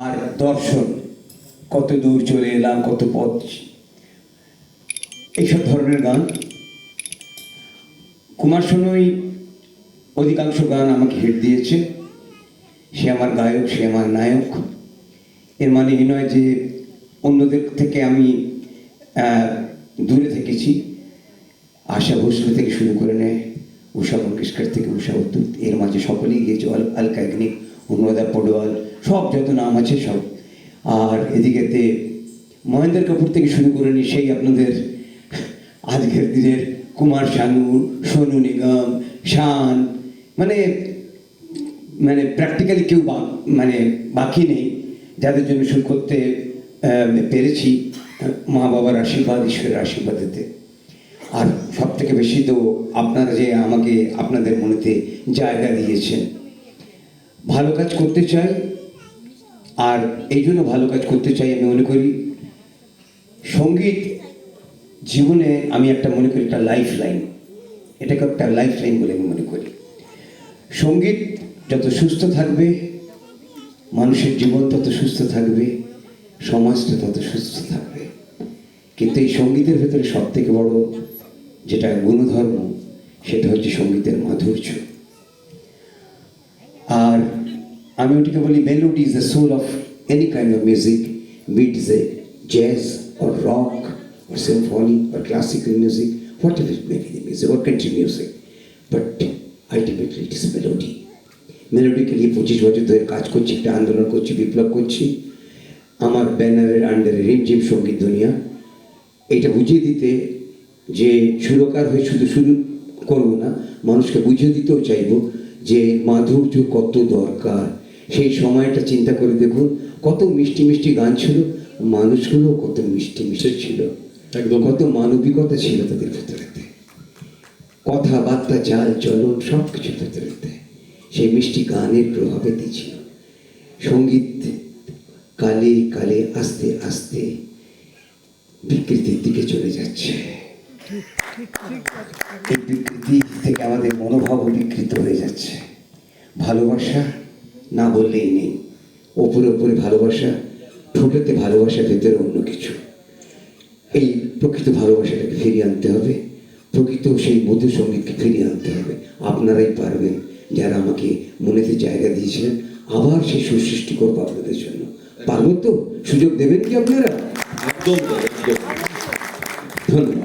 আর দর্শন, কত দূর চলে এলাম, কত পথ। এইসব ধরনের গান। কুমার শানুই অধিকাংশ গান আমাকে হিট দিয়েছে। সে আমার গায়ক, সে আমার নায়ক। এর মানে এই নয় যে অন্যদের থেকে আমি দূরে থেকেছি। আশা ভোসলে থেকে শুরু করে নেয়। উষা মঙ্গেশকর থেকে উষা উদ্যুত এর মাঝে সকলেই গিয়েছে আল আলকা অগ্নিক অনুরাধা পডোয়াল, সব যত নাম আছে সব। আর এদিকেতে মহেন্দ্র কাপুর থেকে শুরু করে নি সেই আপনাদের আজকের দিনের কুমার শানু সোনু নিগম, শান মানে মানে প্র্যাকটিক্যালি কেউ মানে বাকি নেই। যাদের জন্য শুরু করতে পেরেছি মা বাবার আশীর্বাদ, ঈশ্বরের আশীর্বাদেতে আর সব থেকে বেশি তো আপনারা যে আমাকে আপনাদের মনেতে জায়গা দিয়েছেন। ভালো কাজ করতে চাই, আর এই জন্য ভালো কাজ করতে চাই আমি মনে করি। সংগীত জীবনে আমি একটা মনে করি একটা লাইফ লাইন এটাকে একটা লাইফ লাইন বলে আমি মনে করি। সংগীত যত সুস্থ থাকবে, মানুষের জীবন তত সুস্থ থাকবে, সমাজটা তত সুস্থ থাকবে। কিন্তু এই সঙ্গীতের ভেতরে সব থেকে বড় যেটা গুণধর্ম সেটা হচ্ছে সঙ্গীতের মাধুর্য আর আমি ওটিকে বলি melody is the soul of any kind of music beat is a jazz or rock or symphony or classical music, whatever it may be the music or country music. But ultimately it is melody. মেলোডিকে নিয়ে পঁচিশ বছর ধরে কাজ করছি একটা আন্দোলন করছি বিপ্লব করছি আমার ব্যানারের আন্ডারে রিমঝিম সঙ্গীত দুনিয়া এটা বুঝিয়ে দিতে যে সুরকার হয়ে শুধু শুরু করব না মানুষকে বুঝিয়ে দিতেও চাইব যে মাধুর্য কত দরকার। সেই সময়টা চিন্তা করে দেখুন কত মিষ্টি মিষ্টি গান ছিল মানুষগুলো কত মিষ্টি মিষ্টি ছিল। একদম। কত মানবিকতা ছিল তাদের ভেতরেতে। কথাবার্তা চাল চলন সব কিছু ভেতরেতে। সেই মিষ্টি গানের প্রভাবেতেই ছিল। সংগীত কালে কালে আস্তে আস্তে বিকৃতির দিকে চলে যাচ্ছে। এই বিকৃতি থেকে আমাদের মনোভাবও বিকৃত হয়ে যাচ্ছে। ভালোবাসা না বললেই নেই। ওপরে ওপরে ভালোবাসা ঠোঁটেতে ভালোবাসা ভেতরে অন্য কিছু। এই প্রকৃত ভালোবাসাটাকে ফিরিয়ে আনতে হবে। প্রকৃত সেই মধুর সঙ্গীতকে ফিরিয়ে আনতে হবে। আপনারাই পারবেন। যারা আমাকে মনেতে জায়গা দিয়েছিলেন আবার সেই সুসৃষ্টি করব আপনাদের জন্য। পারব তো? সুযোগ দেবেন কি আপনারা? একদম ধন্যবাদ।